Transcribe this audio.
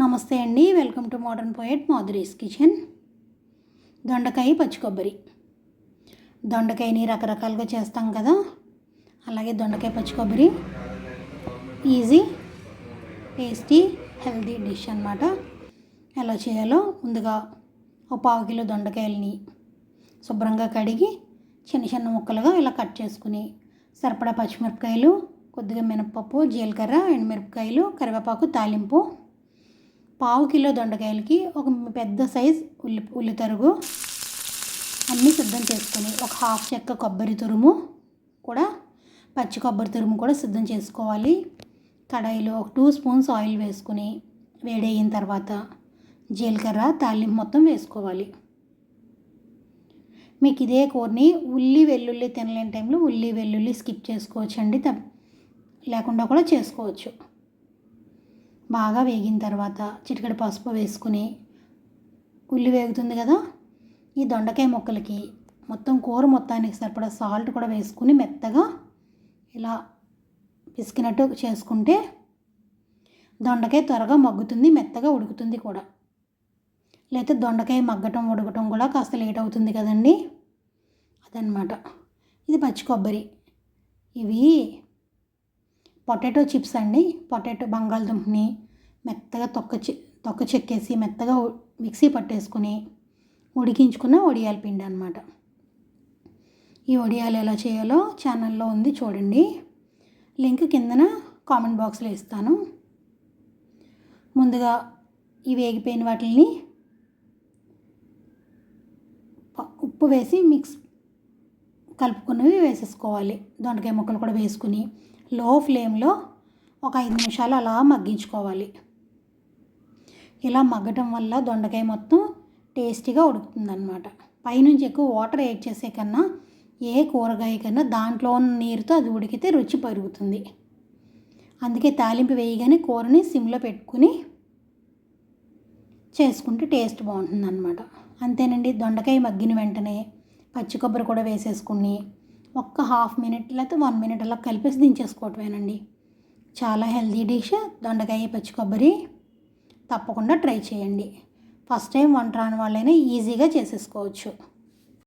నమస్తే అండి welcome to modern poet Madhuri's kitchen. దొండకాయ పచ్చి కొబ్బరి. దొండకాయని రకరకాలుగా చేస్తాం కదా అలాగే దొండకాయ పచ్చి కొబ్బరి. ఈజీ టేస్టీ హెల్తీ డిష్ అనమాట ఎలా చేయాలో ముందుగా ఒక పావు కిలో దొండకాయలని శుభ్రంగా కడిగి చిన్న చిన్న ముక్కలుగా ఇలా కట్ చేసుకుని సరిపడా పచ్చిమిరపకాయలు కొద్దిగా మినపప్పు జీలకర్ర ఎండుమిరపకాయలు కరివేపాకు తాలింపు పావు కిలో దొండకాయలకి ఒక పెద్ద సైజ్ ఉల్లి ఉల్లి తరుగు అన్నీ సిద్ధం చేసుకొని ఒక హాఫ్ చెక్క కొబ్బరి తురుము కూడా పచ్చి కొబ్బరి తురుము కూడా సిద్ధం చేసుకోవాలి. కడాయిలో ఒక టూ స్పూన్స్ ఆయిల్ వేసుకుని వేడయిన తర్వాత జీలకర్ర తాలింపు మొత్తం వేసుకోవాలి. మీకు ఇదే కూరని ఉల్లి వెల్లుల్లి తినలేని టైంలో ఉల్లి వెల్లుల్లి స్కిప్ చేసుకోవచ్చండి. లేకుండా కూడా చేసుకోవచ్చు. బాగా వేగిన తర్వాత చిటికెడు పసుపు వేసుకుని ఉల్లి వేగుతుంది కదా? ఈ దొండకాయ ముక్కలకి మొత్తం కూర మొత్తానికి సరిపడా సాల్ట్ కూడా వేసుకుని మెత్తగా ఇలా పిసికినట్టు చేసుకుంటే దొండకాయ త్వరగా మగ్గుతుంది మెత్తగా ఉడుకుతుంది కూడా. లేకపోతే దొండకాయ మగ్గటం ఉడకటం కూడా కాస్త లేట్ అవుతుంది కదండి? అదనమాట ఇది పచ్చి కొబ్బరి. ఇవి పొటాటో చిప్స్ అండి. పొటాటో బంగాళదుంపని మెత్తగా తొక్క తొక్క చెక్కేసి మెత్తగా మిక్సీ పట్టేసుకుని ఉడికించుకున్న వడియాల పిండి అనమాట ఈ వడియాలు ఎలా చేయాలో ఛానల్లో ఉంది చూడండి. లింక్ కిందన కామెంట్ బాక్స్లో ఇస్తాను. ముందుగా ఈ వేగిపోయిన వాటిని ఉప్పు వేసి మిక్స్ కలుపుకున్నవి వేసేసుకోవాలి. దొండకాయ ముక్కలు కూడా వేసుకుని లో ఫ్లేమ్లో ఒక ఐదు నిమిషాలు అలా మగ్గించుకోవాలి. ఇలా మగ్గటం వల్ల దొండకాయ మొత్తం టేస్టీగా ఉడుకుతుందన్నమాట. పైనుంచి ఎక్కువ వాటర్ యాడ్ చేసే కన్నా ఏ కూరగాయ కన్నా దాంట్లో ఉన్న నీరుతో అది ఉడికితే రుచి పెరుగుతుంది. అందుకే తాలింపు వేయగానే కూరని సిమ్లో పెట్టుకుని చేసుకుంటే టేస్ట్ బాగుంటుంది అనమాట అంతేనండి దొండకాయ మగ్గిన వెంటనే పచ్చి కొబ్బరి కూడా వేసేసుకుని ఒక్క హాఫ్ మినిట్ లేకపోతే వన్ మినిట్ అలా కలిపేసి దించేసుకోవటమేనండి. చాలా హెల్దీ డిష్ దొండకాయ పచ్చి కొబ్బరి. తప్పకుండా ట్రై చేయండి. ఫస్ట్ టైం వంట రాని వాళ్ళైనా ఈజీగా చేసేసుకోవచ్చు.